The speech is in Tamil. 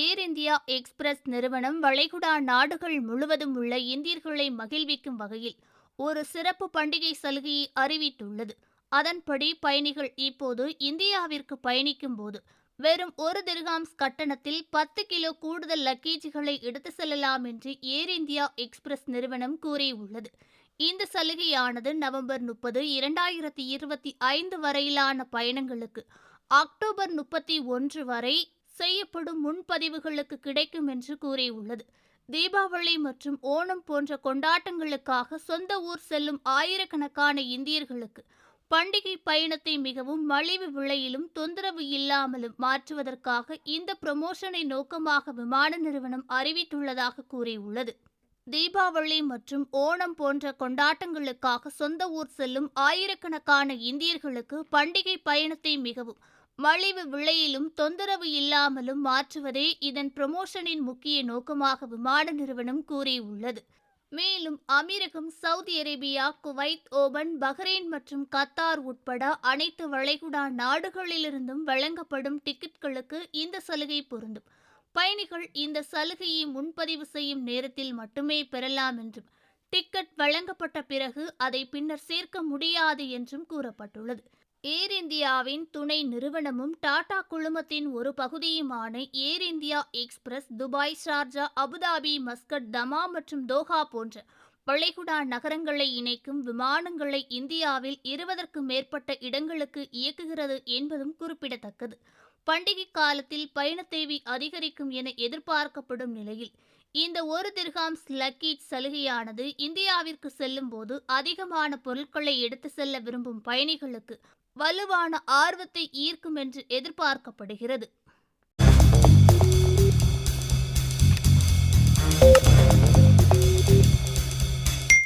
ஏர் இந்தியா எக்ஸ்பிரஸ் நிறுவனம் வளைகுடா நாடுகள் முழுவதும் உள்ள இந்தியர்களை மகிழ்விக்கும் வகையில் ஒரு சிறப்பு பண்டிகை சலுகையை அறிவித்துள்ளது. அதன்படி பயணிகள் இப்போது இந்தியாவிற்கு பயணிக்கும் போது வெறும் ஒரு திர்ஹாம்ஸ் கட்டணத்தில் பத்து கிலோ கூடுதல் லக்கேஜ்களை எடுத்து செல்லலாம் என்று ஏர் இந்தியா எக்ஸ்பிரஸ் நிறுவனம் கூறியுள்ளது. இந்த சலுகையானது நவம்பர் முப்பது இரண்டாயிரத்தி இருபத்தி ஐந்து வரையிலான பயணங்களுக்கு அக்டோபர் முப்பத்தி ஒன்று வரை செய்யப்படும் முன்பதிவுகளுக்கு கிடைக்கும் என்று கூறியுள்ளது. தீபாவளி மற்றும் ஓணம் போன்ற கொண்டாட்டங்களுக்காக சொந்த ஊர் செல்லும் ஆயிரக்கணக்கான இந்தியர்களுக்கு பண்டிகை பயணத்தை மிகவும் மலிவு விலையிலும் தொந்தரவு இல்லாமலும் மாற்றுவதற்காக இந்த ப்ரமோஷனை நோக்கமாக விமான நிறுவனம் அறிவித்துள்ளதாக கூறியுள்ளது. தீபாவளி மற்றும் ஓணம் போன்ற கொண்டாட்டங்களுக்காக சொந்த ஊர் செல்லும் ஆயிரக்கணக்கான இந்தியர்களுக்கு பண்டிகை பயணத்தை மிகவும் மலிவு விலையிலும் தொந்தரவு இல்லாமலும் மாற்றுவதே இதன் ப்ரமோஷனின் முக்கிய நோக்கமாக விமான நிறுவனம் கூறியுள்ளது. மேலும் அமீரகம் Saudi Arabia Kuwait Oman Bahrain மற்றும் கத்தார் உட்பட அனைத்து வளைகுடா நாடுகளிலிருந்தும் வழங்கப்படும் டிக்கெட்களுக்கு இந்த சலுகை பொருந்தும். பயணிகள் இந்த சலுகையை முன்பதிவு செய்யும் நேரத்தில் மட்டுமே பெறலாம் என்றும் டிக்கெட் வழங்கப்பட்ட பிறகு அதை பின்னர் சேர்க்க முடியாது என்றும் கூறப்பட்டுள்ளது. ஏர் இந்தியாவின் துணை நிறுவனமும் டாடா குழுமத்தின் ஒரு பகுதியுமான Air India Express Dubai Sharjah Abu Dhabi Muscat தமா மற்றும் தோஹா போன்ற வளைகுடா நகரங்களை இணைக்கும் விமானங்களை இந்தியாவில் இருபதற்கும் மேற்பட்ட இடங்களுக்கு இயக்குகிறது என்பதும் குறிப்பிடத்தக்கது. பண்டிகை காலத்தில் பயண தேவை அதிகரிக்கும் என எதிர்பார்க்கப்படும் நிலையில் இந்த ஒரு திர்ஹாம்ஸ் லக்கேஜ் சலுகையானது இந்தியாவிற்கு செல்லும் போது அதிகமான பொருட்களை எடுத்து செல்ல விரும்பும் பயணிகளுக்கு வலுவான ஆர்வத்தை ஈர்க்கும் என்று எதிர்பார்க்கப்படுகிறது.